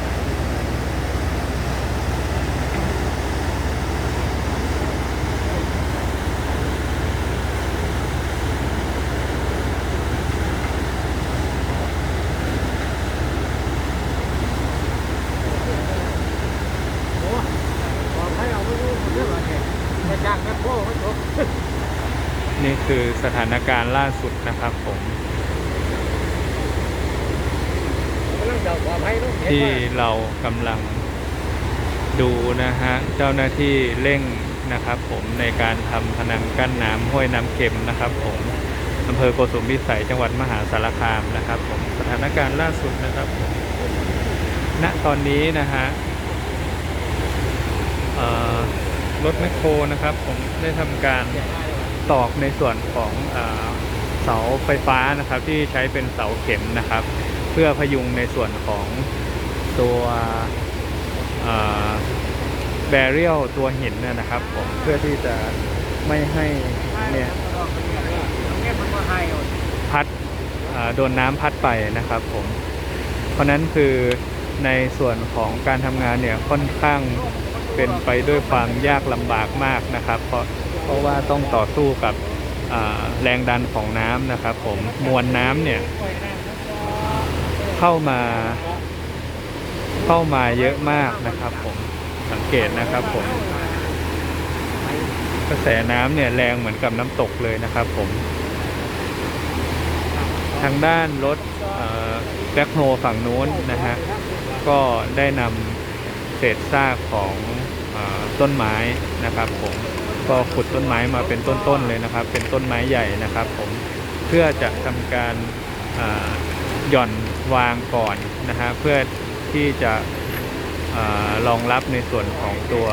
ครับโอ้บอกให้เอาไปดูเรื่องอะไรจะจ้างแม่โค้ไม่จบนี่คือสถานการณ์ล่าสุดนะครับผม กำลังจะขอให้ต้องเห็น ที่เรากำลังดูนะฮะ เจ้าหน้าที่เร่งนะครับผมในการทำพนังกั้นน้ำห้วยน้ำเค็มนะครับผมอำเภอโกสุมพิสัยจังหวัดมหาสารคามนะครับผมสถานการณ์ล่าสุดนะครับผมณตอนนี้นะฮะรถแมคโครนะครับ ผมได้ทำการตอกในส่วนของเอสาไฟฟ้านะครับ ที่ใช้เป็นเสาเข็มนะครับ พื่อพยุงในส่วนของตัวแบเรียลตัวหินเนยนะครับผมเพื่อที่จะไม่ให้เนี่ยพัดโดนน้ำพัดไปนะครับผมเพราะนั้นคือในส่วนของการทำงานเนี่ยค่อนข้างเป็นไปด้วยความยากลำบากมากนะครับ เพราะเพราะว่าต้องต่อสู้กับแรงดันของน้ำนะครับ ผมมวลน้ำเนี่ย เข้ามา เข้ามาเยอะมากนะครับ ผมสังเกตนะครับ ผม กระแสน้ำเนี่ยแรงเหมือนกับน้ำตกเลยนะครับ ผม ทางด้านรถแบ็คโฮฝั่งนู้นนะฮะก็ได้นำเศษซากของอต้นไม้นะครับผมก็ขุดต้นไม้มาเป็นต้นๆเลยนะครับ เป็นต้นไม้ใหญ่นะครับ ผมเพื่อจะทำการหย่อน วางก่อนนะฮะเพื่อที่จะอรองรับในส่วนของตัว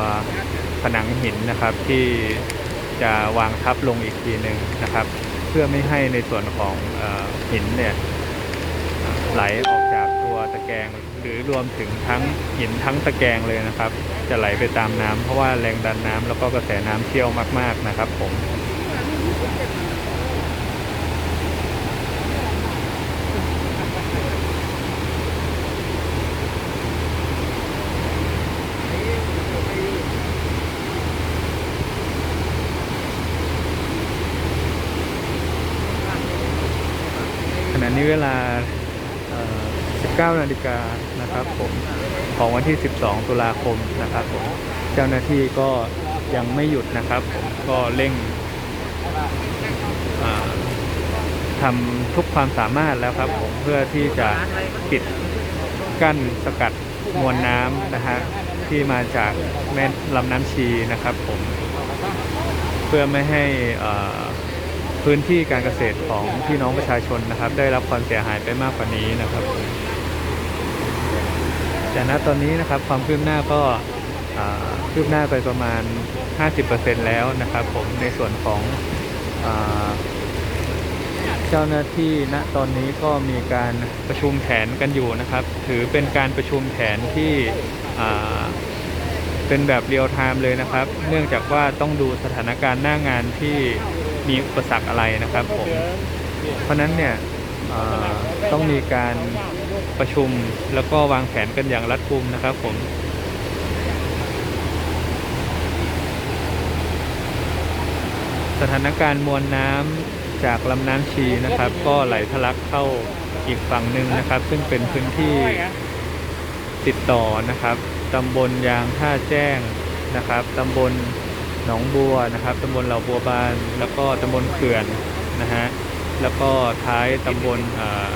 ผนังหินนะครับ ที่จะวางทับลงอีกทีหนึ่งนะครับ เพื่อไม่ให้ในส่วนของอหินเนี่ยไหลออกจากตัวตะแกรงหรือรวมถึงทั้งหินทั้งตะแกรงเลยนะครับ จะไหลไปตามน้ำเพราะว่าแรงดันน้ำแล้วก็กระแสน้ำเชี่ยวมาก ๆนะครับผม นี้เวลา 19 นาฬิกานะครับผมของวันที่ 12 ตุลาคมนะครับผมเจ้าหน้าที่ก็ยังไม่หยุดนะครับผมก็เร่งทำทุกความสามารถแล้วครับผมเพื่อที่จะปิดกั้นสกัดมวลน้ำนะฮะที่มาจากแม่ลำน้ำชีนะครับผม เพื่อไม่ให้อ่อ พื้นที่การเกษตรของพี่น้องประชาชนนะครับ ได้รับความเสียหายไปมากกว่านี้นะครับ แต่ณตอนนี้นะครับความคืบหน้าก็คืบหน้าไปประมาณ 50%แล้วนะครับ ผมในส่วนของเจ้าหน้าที่ณตอนนี้ก็มีการประชุมแผนกันอยู่นะครับ ถือเป็นการประชุมแผนที่เป็นแบบเรียลไทม์เลยนะครับ เนื่องจากว่าต้องดูสถานการณ์หน้างานที่ มีอุปสรรคอะไรนะครับผมเพราะนั้นเนี่ยต้องมีการประชุมแล้วก็วางแผนกันอย่างรัดกุมนะครับผมสถานการณ์มวลน้ำจากลำน้ำชีนะครับ ก็ไหลทะลักเข้าอีกฝั่งหนึ่งนะครับ ซึ่งเป็นพื้นที่ติดต่อนะครับตำบลยางท่าแจ้งนะครับตำบล หนองบัวนะครับตำบลเหล่าบัวบาน แล้วก็ตำบลเขื่อนนะฮะแล้วก็ท้ายตำบลอย่า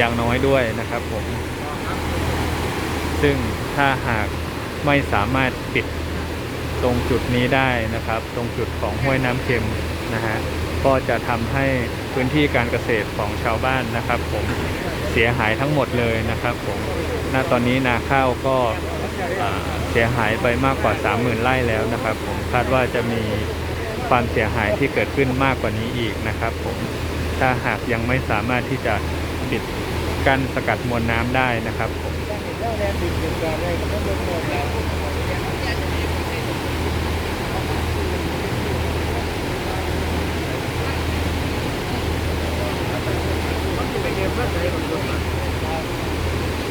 ยางน้อยด้วยนะครับผม ซึ่งถ้าหากไม่สามารถปิดตรงจุดนี้ได้นะครับ ตรงจุดของห้วยน้ำเค็มนะฮะก็จะทำให้พื้นที่การเกษตรของชาวบ้านนะครับ ผมเสียหายทั้งหมดเลยนะครับผมณตอนนี้นาข้าวก็ เสียหายไปมากกว่า 30,000ไร่แล้วนะครับ ผมคาดว่าจะมีความเสียหายที่เกิดขึ้นมากกว่านี้อีกนะครับ ผมถ้าหากยังไม่สามารถที่จะปิดกั้นสกัดมวลน้ำได้นะครับผม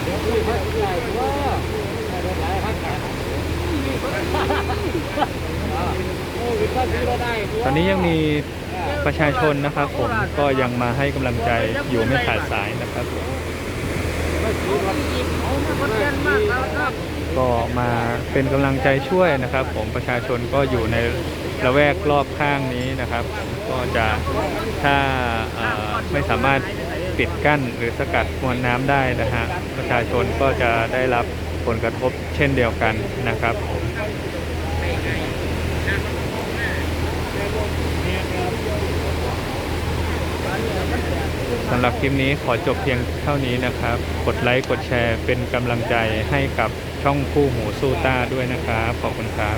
เดี๋ยวนี่พักใหญ่ว่าได้หลายพักกันโอ้ยก็ซื้อเราได้ ตอนนี้ยังมีประชาชนนะครับผมก็ยังมาให้กำลังใจอยู่ไม่ขาดสายนะครับก็มาเป็นกำลังใจช่วยนะครับ ผมประชาชนก็อยู่ในละแวกรอบข้างนี้นะครับ ก็จะถ้าไม่สามารถปิดกั้นหรือสกัดมวลน้ำได้นะฮะประชาชนก็จะได้รับผลกระทบเช่นเดียวกันนะครับผม สำหรับคลิปนี้ขอจบเพียงเท่านี้นะครับ กดไลค์กดแชร์เป็นกำลังใจให้กับช่องคู่หูสู้ต้าด้วยนะครับ ขอบคุณครับ